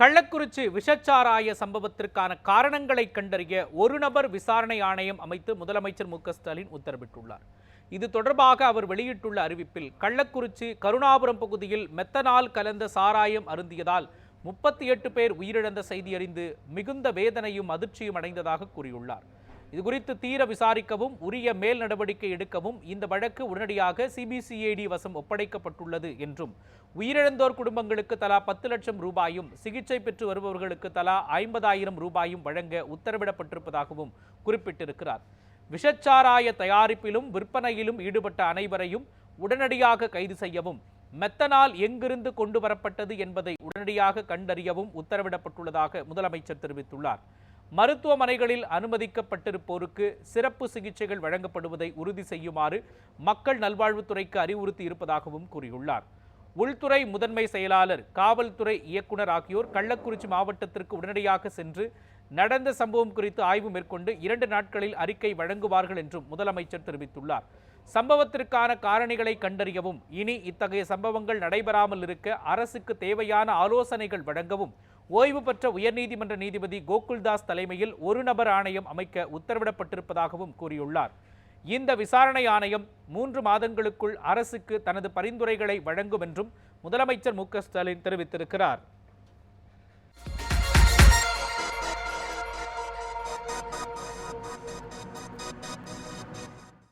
கள்ளக்குறிச்சி விஷச்சாராய சம்பவத்திற்கான காரணங்களை கண்டறிய ஒரு நபர் விசாரணை ஆணையம் அமைத்து முதலமைச்சர் மு ஸ்டாலின் உத்தரவிட்டுள்ளார். இது தொடர்பாக அவர் வெளியிட்டுள்ள அறிவிப்பில் கள்ளக்குறிச்சி கருணாபுரம் பகுதியில் மெத்தனால் கலந்த சாராயம் அருந்தியதால் முப்பத்தி எட்டு பேர் உயிரிழந்த செய்தி அறிந்து மிகுந்த வேதனையும் அதிர்ச்சியும் அடைந்ததாக கூறியுள்ளார். இது குறித்து தீர விசாரிக்கவும் உரிய மேல் நடவடிக்கை எடுக்கவும் இந்த வழக்கு உடனடியாக சிபிசிஐடி வசம் ஒப்படைக்கப்பட்டுள்ளது என்றும். உயிரிழந்தோர் குடும்பங்களுக்கு தலா பத்து லட்சம் ரூபாயும் சிகிச்சை பெற்று வருபவர்களுக்கு தலா ஐம்பதாயிரம் ரூபாயும் வழங்க உத்தரவிடப்பட்டிருப்பதாகவும் குறிப்பிட்டிருக்கிறார். விஷச்சாராய தயாரிப்பிலும் விற்பனையிலும் ஈடுபட்ட அனைவரையும் உடனடியாக கைது செய்யவும் மெத்தனால் எங்கிருந்து கொண்டு வரப்பட்டது என்பதை உடனடியாக கண்டறியவும் உத்தரவிடப்பட்டுள்ளதாக முதலமைச்சர் தெரிவித்துள்ளார். மருத்துவமனைகளில் அனுமதிக்கப்பட்டிருப்போருக்கு சிறப்பு சிகிச்சைகள் வழங்கப்படுவதை உறுதி செய்யுமாறு மக்கள் நல்வாழ்வுத்துறைக்கு அறிவுறுத்தி இருப்பதாகவும் கூறியுள்ளார். உள்துறை முதன்மை செயலாளர் காவல்துறை இயக்குனர் ஆகியோர் கள்ளக்குறிச்சி மாவட்டத்திற்கு உடனடியாக சென்று நடந்த சம்பவம் குறித்து ஆய்வு மேற்கொண்டு இரண்டு நாட்களில் அறிக்கை வழங்குவார்கள் என்றும் முதலமைச்சர் தெரிவித்துள்ளார். சம்பவத்திற்கான காரணிகளை கண்டறியவும் இனி இத்தகைய சம்பவங்கள் நடைபெறாமல் இருக்க அரசுக்கு தேவையான ஆலோசனைகள் வழங்கவும் ஓய்வு பெற்ற உயர்நீதிமன்ற நீதிபதி கோகுல்தாஸ் தலைமையில் ஒரு நபர் ஆணையம் அமைக்க உத்தரவிடப்பட்டிருப்பதாகவும் கூறியுள்ளார். இந்த விசாரணை ஆணையம் மூன்று மாதங்களுக்குள் அரசுக்கு தனது பரிந்துரைகளை வழங்கும் என்றும் முதலமைச்சர் மு ஸ்டாலின் தெரிவித்திருக்கிறார்.